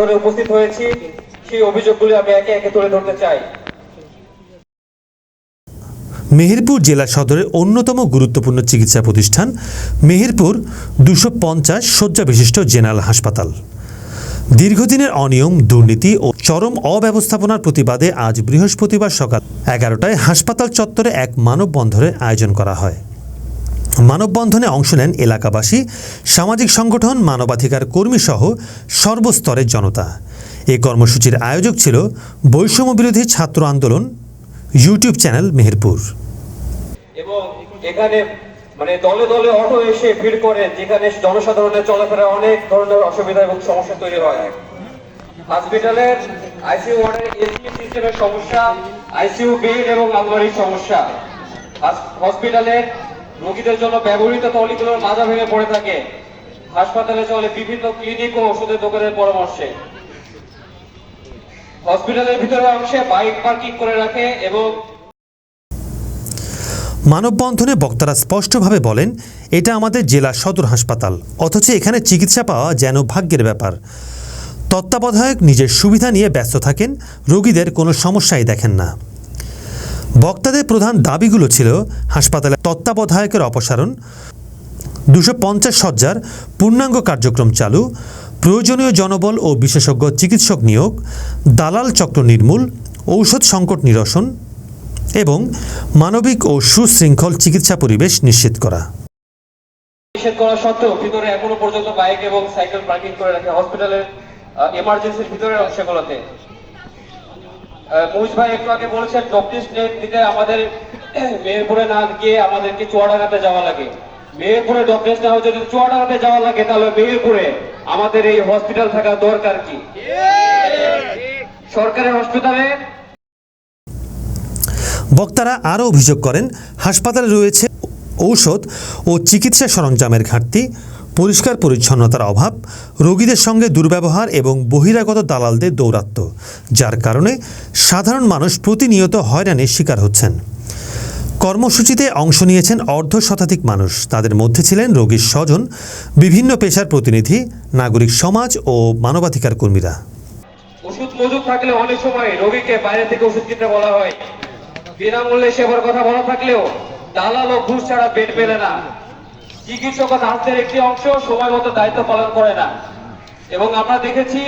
ধরে উপস্থিত হয়েছি, সেই অভিযোগগুলি আমি একে একে তুলে ধরতে চাই। মেহেরপুর জেলা সদরের অন্যতম গুরুত্বপূর্ণ চিকিৎসা প্রতিষ্ঠান মেহেরপুর দুশো পঞ্চাশ শয্যা বিশিষ্ট জেনারেল হাসপাতাল। দীর্ঘদিনের অনিয়ম, দুর্নীতি ও চরম অব্যবস্থাপনার প্রতিবাদে আজ বৃহস্পতিবার সকাল এগারোটায় হাসপাতাল চত্বরে এক মানববন্ধনের আয়োজন করা হয়। মানববন্ধনে অংশ নেন এলাকাবাসী, সামাজিক সংগঠন, মানবাধিকার কর্মী সহ সর্বস্তরের জনতা। এ কর্মসূচির আয়োজক ছিল বৈষম্য বিরোধী ছাত্র আন্দোলন, ইউটিউব চ্যানেল মেহেরপুর। এবং এখানে মানে দলে দলে অটো এসে ভিড় করে, যেখানে জনসাধারণের চলাফেরা অনেক ধরনের অসুবিধা এবং সমস্যা তৈরি হয়। হসপিটালের আইসিইউ ওয়ার্ডের এসি সিস্টেমের সমস্যা, আইসিইউ বেড এবং আলমারির সমস্যা। হসপিটালের রোগীদের জন্য ব্যবহৃত তলিগুলোর মাজা ভেঙে পড়ে থাকে। হাসপাতালে চলে বিভিন্ন ক্লিনিক ও ওষুধের দোকানের পরামর্শে। হসপিটালের ভিতরের অংশে বাইক পার্কিং করে রাখে এবং মানববন্ধনে বক্তারা স্পষ্টভাবে বলেন, এটা আমাদের জেলা সদর হাসপাতাল, অথচ এখানে চিকিৎসা পাওয়া যেন ভাগ্যের ব্যাপার। তত্ত্বাবধায়ক নিজের সুবিধা নিয়ে ব্যস্ত থাকেন, রোগীদের কোনো সমস্যাই দেখেন না। বক্তাদের প্রধান দাবিগুলো ছিল হাসপাতালে তত্ত্বাবধায়কের অপসারণ, দুশো পঞ্চাশ সজ্জার পূর্ণাঙ্গ কার্যক্রম চালু, প্রয়োজনীয় জনবল ও বিশেষজ্ঞ চিকিৎসক নিয়োগ, দালাল চক্র নির্মূল, ঔষধ সংকট নিরসন এবং মানবিক ও সুশৃঙ্খল চিকিৎসা পরিবেশ নিশ্চিত করা। নিষেধ করা সত্ত্বেও ভিতরে এখনও পর্যন্ত বাইক এবং সাইকেল পার্কিং করে রাখে হসপিটালের এমার্জেন্সির অংশগুলোতে মুহিত ভাই একটু আগে বলেছেন ডক্টিস নেট দিতে আমাদের মেহেরপুরে না গিয়ে আমাদেরকে চুয়াডাঙ্গাতে যাওয়া লাগে। মেহেরপুরে ডক্টিস নেওয়া যদি চুয়াডাঙ্গাতে যাওয়া লাগে, তাহলে মেহেরপুরে আমাদের এই হসপিটাল থাকা দরকার কি? সরকারি হসপিটালে বক্তারা আরও অভিযোগ করেন, হাসপাতালে রয়েছে ঔষধ ও চিকিৎসা সরঞ্জামের ঘাটতি। পরিষ্কার পরিচ্ছন্নতার অভাব, রোগীদের সঙ্গে দুর্ব্যবহার এবং বহিরাগত দালালদের দৌরাত্ম্য যার কারণে সাধারণ মানুষ প্রতিনিয়ত হয়রানির শিকার হচ্ছেন। কর্মসূচিতে অংশ নিয়েছেন অর্ধ শতাধিক মানুষ। তাদের মধ্যে ছিলেন রোগীর স্বজন, বিভিন্ন পেশার প্রতিনিধি, নাগরিক সমাজ ও মানবাধিকার কর্মীরা। ওষুধ মজুদ থাকলে অনেক সময় রোগীকে বাইরে থেকে ওষুধ কিনতে বলা হয়। বিনামূল্যে সেবার কথা বলা থাকলেও দালাল ও ঘুষ ছাড়া বেড পেলে না। চিকিৎসক ও একটি অংশ সময় মতো দায়িত্ব পালন করে না। এবং আমরা দেখেছি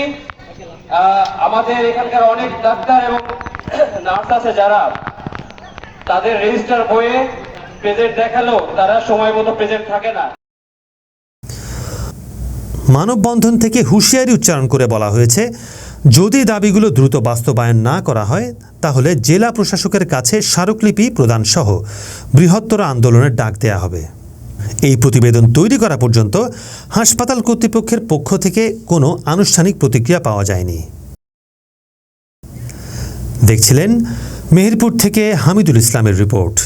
আমাদের এখানকার অনেক ডাক্তার এবং নার্স আছে যারা তাদের রেজিস্টার বইয়ে প্রেজেন্ট দেখালেও তারা সময় মতো প্রেজেন্ট থাকে না। মানববন্ধন থেকে হুঁশিয়ারি উচ্চারণ করে বলা হয়েছে, যদি দাবিগুলো দ্রুত বাস্তবায়ন না করা হয়, তাহলে জেলা প্রশাসকের কাছে স্মারকলিপি প্রদানসহ বৃহত্তর আন্দোলনের ডাক দেয়া হবে। এই প্রতিবেদন তৈরি করা পর্যন্ত হাসপাতাল কর্তৃপক্ষের পক্ষ থেকে কোনো আনুষ্ঠানিক প্রতিক্রিয়া পাওয়া যায়নি। দেখছিলেন মেহেরপুর থেকে হামিদুল ইসলামের রিপোর্ট।